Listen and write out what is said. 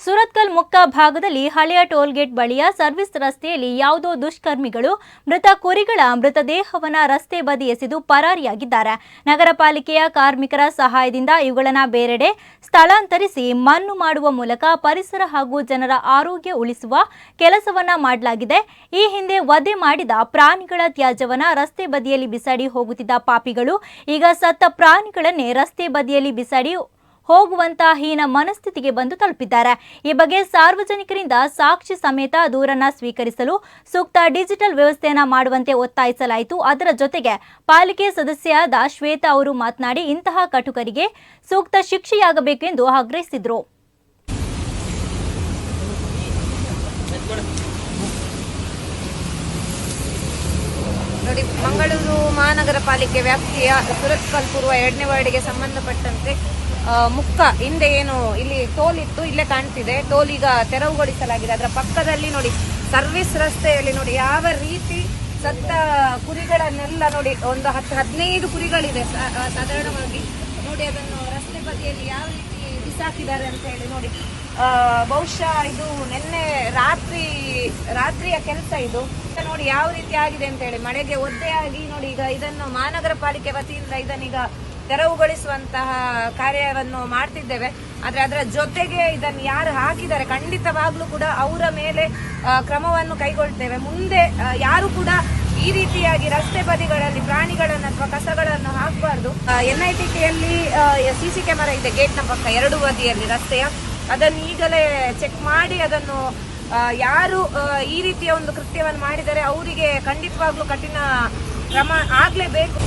ಸುರತ್ಕಲ್ ಮುಕ್ಕ ಭಾಗದಲ್ಲಿ ಹಳೆಯ ಟೋಲ್ಗೇಟ್ ಬಳಿಯ ಸರ್ವಿಸ್ ರಸ್ತೆಯಲ್ಲಿ ಯಾವುದೋ ದುಷ್ಕರ್ಮಿಗಳು ಮೃತ ಕುರಿಗಳ ಮೃತದೇಹವನ್ನು ರಸ್ತೆ ಬದಿ ಎಸೆದು ಪರಾರಿಯಾಗಿದ್ದಾರೆ. ನಗರ ಪಾಲಿಕೆಯ ಕಾರ್ಮಿಕರ ಸಹಾಯದಿಂದ ಇವುಗಳನ್ನು ಬೇರೆಡೆ ಸ್ಥಳಾಂತರಿಸಿ ಮಣ್ಣು ಮಾಡುವ ಮೂಲಕ ಪರಿಸರ ಹಾಗೂ ಜನರ ಆರೋಗ್ಯ ಉಳಿಸುವ ಕೆಲಸವನ್ನ ಮಾಡಲಾಗಿದೆ. ಈ ಹಿಂದೆ ವಧೆ ಮಾಡಿದ ಪ್ರಾಣಿಗಳ ತ್ಯಾಜ್ಯವನ್ನು ರಸ್ತೆ ಬದಿಯಲ್ಲಿ ಬಿಸಾಡಿ ಹೋಗುತ್ತಿದ್ದ ಪಾಪಿಗಳು ಈಗ ಸತ್ತ ಪ್ರಾಣಿಗಳನ್ನೇ ರಸ್ತೆ ಬದಿಯಲ್ಲಿ ಬಿಸಾಡಿ ಹೋಗುವಂತ ಹೀನ ಮನಸ್ಥಿತಿಗೆ ಬಂದು ತಲುಪಿದ್ದಾರೆ. ಈ ಬಗ್ಗೆ ಸಾರ್ವಜನಿಕರಿಂದ ಸಾಕ್ಷಿ ಸಮೇತ ದೂರನ್ನ ಸ್ವೀಕರಿಸಲು ಸೂಕ್ತ ಡಿಜಿಟಲ್ ವ್ಯವಸ್ಥೆಯನ್ನ ಮಾಡುವಂತೆ ಒತ್ತಾಯಿಸಲಾಯಿತು. ಅದರ ಜೊತೆಗೆ ಪಾಲಿಕೆ ಸದಸ್ಯರಾದ ಶ್ವೇತಾ ಅವರು ಮಾತನಾಡಿ, ಇಂತಹ ಕಟುಕರಿಗೆ ಸೂಕ್ತ ಶಿಕ್ಷೆಯಾಗಬೇಕು ಎಂದು ಆಗ್ರಹಿಸಿದರು. ನೋಡಿ, ಮಂಗಳೂರು ಮಹಾನಗರ ಪಾಲಿಕೆ ವ್ಯಾಪ್ತಿಯ ಸುರತ್ಕಲ್ ಪೂರ್ವ ಎರಡನೇ ವಾರ್ಡಿಗೆ ಸಂಬಂಧಪಟ್ಟಂತೆ ಮುಕ್ಕ ಹಿಂದೆ ಏನು ಇಲ್ಲಿ ಟೋಲ್ ಇತ್ತು ಇಲ್ಲೇ ಕಾಣ್ತಿದೆ. ಟೋಲ್ ಈಗ ತೆರವುಗೊಳಿಸಲಾಗಿದೆ. ಅದರ ಪಕ್ಕದಲ್ಲಿ ನೋಡಿ, ಸರ್ವಿಸ್ ರಸ್ತೆಯಲ್ಲಿ ನೋಡಿ, ಯಾವ ರೀತಿ ಸತ್ತ ಕುರಿಗಳನ್ನೆಲ್ಲ ನೋಡಿ, ಒಂದು ಹತ್ತು, ಹದಿನೈದು ಕುರಿಗಳಿದೆ ಸಾಧಾರಣವಾಗಿ ನೋಡಿ, ಅದನ್ನು ರಸ್ತೆ ಬದಿಯಲ್ಲಿ ಯಾವ ರೀತಿ ಬಿಸಾಕಿದ್ದಾರೆ ಅಂತ ಹೇಳಿ ನೋಡಿ. ಬಹುಶಃ ಇದು ನಿನ್ನೆ ರಾತ್ರಿ, ರಾತ್ರಿಯ ಕೆಲಸ ಇದು. ನೋಡಿ, ಯಾವ ರೀತಿ ಆಗಿದೆ ಅಂತ ಹೇಳಿ, ಮಳೆಗೆ ಒದ್ದೆಯಾಗಿ ನೋಡಿ, ಈಗ ಇದನ್ನು ಮಹಾನಗರ ಪಾಲಿಕೆ ವತಿಯಿಂದ ಇದನ್ನೀಗ ತೆರವುಗೊಳಿಸುವಂತಹ ಕಾರ್ಯವನ್ನು ಮಾಡ್ತಿದ್ದೇವೆ. ಆದ್ರೆ ಅದರ ಜೊತೆಗೆ ಇದನ್ನು ಯಾರು ಹಾಕಿದ್ದಾರೆ ಖಂಡಿತವಾಗ್ಲೂ ಕೂಡ ಅವರ ಮೇಲೆ ಕ್ರಮವನ್ನು ಕೈಗೊಳ್ತೇವೆ. ಮುಂದೆ ಯಾರು ಕೂಡ ಈ ರೀತಿಯಾಗಿ ರಸ್ತೆ ಬದಿಗಳಲ್ಲಿ ಪ್ರಾಣಿಗಳನ್ನು ಅಥವಾ ಕಸಗಳನ್ನು ಹಾಕಬಾರ್ದು. ಎನ್ ಐ ಟಿ ಕೆಯಲ್ಲಿ ಸಿಸಿ ಕ್ಯಾಮೆರಾ ಇದೆ ಗೇಟ್ನ ಪಕ್ಕ, ಎರಡು ಬದಿಯಲ್ಲಿ ರಸ್ತೆಯ. ಅದನ್ನು ಈಗಲೇ ಚೆಕ್ ಮಾಡಿ ಅದನ್ನು ಯಾರು ಈ ರೀತಿಯ ಒಂದು ಕೃತ್ಯವನ್ನು ಮಾಡಿದರೆ ಅವರಿಗೆ ಖಂಡಿತವಾಗ್ಲೂ ಕಠಿಣ ಕ್ರಮ ಆಗ್ಲೇಬೇಕು.